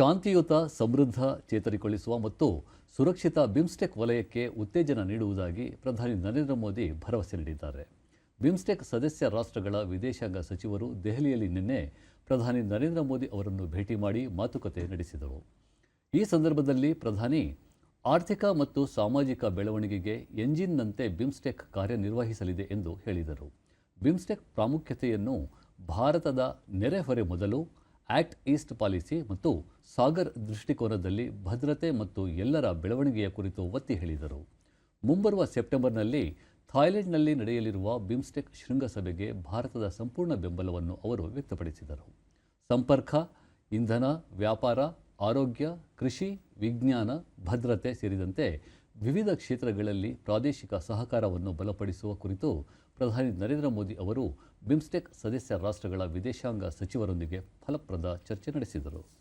ಶಾಂತಿಯುತ, ಸಮೃದ್ಧ ಚೇತರಿಕೊಳ್ಳಿಸುವ ಮತ್ತು ಸುರಕ್ಷಿತ ಬಿಮ್ಸ್ಟೆಕ್ ವಲಯಕ್ಕೆ ಉತ್ತೇಜನ ನೀಡುವುದಾಗಿ ಪ್ರಧಾನಿ ನರೇಂದ್ರ ಮೋದಿ ಭರವಸೆ ನೀಡಿದ್ದಾರೆ. ಬಿಮ್ಸ್ಟೆಕ್ ಸದಸ್ಯ ರಾಷ್ಟ್ರಗಳ ವಿದೇಶಾಂಗ ಸಚಿವರು ದೆಹಲಿಯಲ್ಲಿ ನಿನ್ನೆ ಪ್ರಧಾನಿ ನರೇಂದ್ರ ಮೋದಿ ಅವರನ್ನು ಭೇಟಿ ಮಾಡಿ ಮಾತುಕತೆ ನಡೆಸಿದರು. ಈ ಸಂದರ್ಭದಲ್ಲಿ ಪ್ರಧಾನಿ, ಆರ್ಥಿಕ ಮತ್ತು ಸಾಮಾಜಿಕ ಬೆಳವಣಿಗೆಗೆ ಎಂಜಿನ್ನಂತೆ ಬಿಮ್ಸ್ಟೆಕ್ ಕಾರ್ಯನಿರ್ವಹಿಸಲಿದೆ ಎಂದು ಹೇಳಿದರು. ಬಿಮ್ಸ್ಟೆಕ್ ಪ್ರಾಮುಖ್ಯತೆಯನ್ನು ಭಾರತದ ನೆರೆಹೊರೆ ಮೊದಲು ಆಕ್ಟ್ ಈಸ್ಟ್ ಪಾಲಿಸಿ ಮತ್ತು ಸಾಗರ್ ದೃಷ್ಟಿಕೋನದಲ್ಲಿ ಭದ್ರತೆ ಮತ್ತು ಎಲ್ಲರ ಬೆಳವಣಿಗೆಯ ಕುರಿತು ಒತ್ತಿ ಹೇಳಿದರು. ಮುಂಬರುವ ಸೆಪ್ಟೆಂಬರ್ನಲ್ಲಿ ಥಾಯ್ಲೆಂಡ್ನಲ್ಲಿ ನಡೆಯಲಿರುವ ಬಿಮ್ಸ್ಟೆಕ್ ಶೃಂಗಸಭೆಗೆ ಭಾರತದ ಸಂಪೂರ್ಣ ಬೆಂಬಲವನ್ನು ಅವರು ವ್ಯಕ್ತಪಡಿಸಿದರು. ಸಂಪರ್ಕ, ಇಂಧನ, ವ್ಯಾಪಾರ, ಆರೋಗ್ಯ, ಕೃಷಿ, ವಿಜ್ಞಾನ, ಭದ್ರತೆ ಸೇರಿದಂತೆ ವಿವಿಧ ಕ್ಷೇತ್ರಗಳಲ್ಲಿ ಪ್ರಾದೇಶಿಕ ಸಹಕಾರವನ್ನು ಬಲಪಡಿಸುವ ಕುರಿತು ಪ್ರಧಾನಿ ನರೇಂದ್ರ ಮೋದಿ ಅವರು ಬಿಮ್ಸ್ಟೆಕ್ ಸದಸ್ಯ ರಾಷ್ಟ್ರಗಳ ವಿದೇಶಾಂಗ ಸಚಿವರೊಂದಿಗೆ ಫಲಪ್ರದ ಚರ್ಚೆ ನಡೆಸಿದರು.